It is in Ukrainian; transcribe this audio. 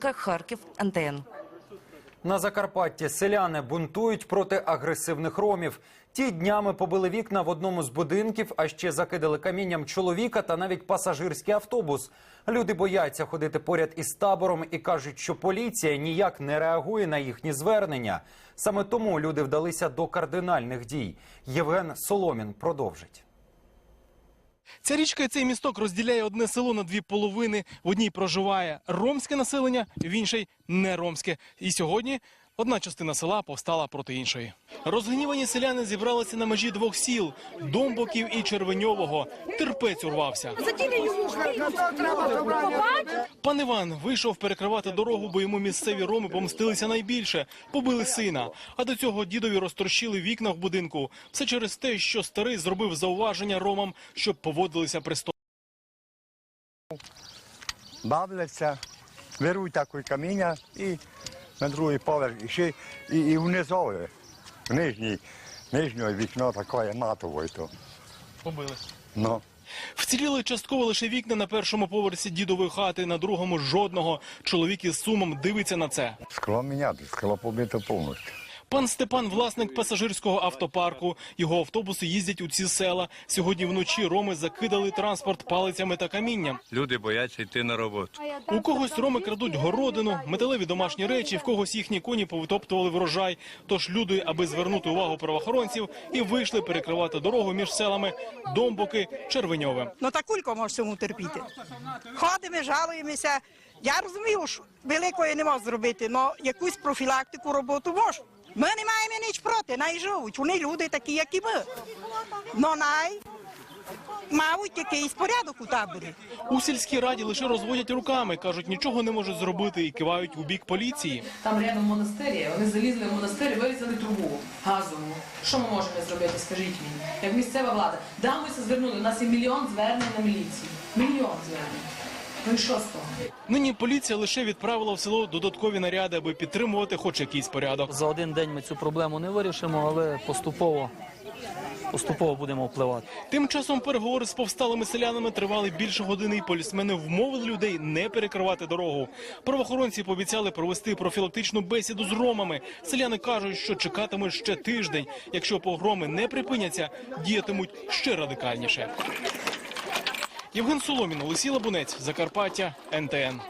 Харків, НТН. На Закарпатті селяни бунтують проти агресивних ромів. Ті днями побили вікна в одному з будинків, а ще закидали камінням чоловіка та навіть пасажирський автобус. Люди бояться ходити поряд із табором і кажуть, що поліція ніяк не реагує на їхні звернення. Саме тому люди вдалися до кардинальних дій. Євген Соломін продовжить. Ця річка і цей місток розділяє одне село на дві половини. В одній проживає ромське населення, в іншій не ромське. І сьогодні одна частина села повстала проти іншої. Розгнівані селяни зібралися на межі двох сіл Домбоків і Червеньового. Терпець урвався. Пан Іван вийшов перекривати дорогу, бо йому місцеві роми помстилися найбільше. Побили сина. А до цього дідові розтрощили вікна в будинку. Все через те, що старий зробив зауваження ромам, щоб поводилися пристойно. бавляться, беруть таке каміння і на другий поверх, і ще і, і внизу, в нижній, нижнє вікно таке матове. То. Побили. Ну, Вціліли частково лише вікна на першому поверсі дідової хати, на другому жодного. Чоловік із сумом дивиться на це. скло міняти, скло побито повністю. Пан Степан, власник пасажирського автопарку. Його автобуси їздять у ці села. Сьогодні вночі роми закидали транспорт палицями та камінням. Люди бояться йти на роботу. У когось роми крадуть городину, металеві домашні речі, в когось їхні коні повитоптували врожай. Тож люди, аби звернути увагу правоохоронців, і вийшли перекривати дорогу між селами Домбоки, Червеньове. Ну та кулько може цьому терпіти. Ходимо, жалуємося. Я розумію, що великої не можу зробити, але якусь профілактику роботу можу. Ми не маємо ніч проти, най живуть. Вони люди такі, як і ми. Но най мають якийсь порядок у таборі. У сільській раді лише розводять руками, кажуть, нічого не можуть зробити і кивають у бік поліції. Там рядом монастирі, вони залізли в монастир вирізали трубу газову. Що ми можемо зробити, скажіть мені? Як місцева влада. Да, ми звернули, у нас є мільйон звернень на міліцію. Мільйон звернень. Нині поліція лише відправила в село додаткові наряди, аби підтримувати хоч якийсь порядок. За один день ми цю проблему не вирішимо, але поступово, поступово будемо впливати. Тим часом переговори з повсталими селянами тривали більше години, і полісмени вмовили людей не перекривати дорогу. Правоохоронці пообіцяли провести профілактичну бесіду з ромами. Селяни кажуть, що чекатимуть ще тиждень. Якщо погроми не припиняться, діятимуть ще радикальніше. Євген Соломін, Олексій Лабунець, Закарпаття, НТН.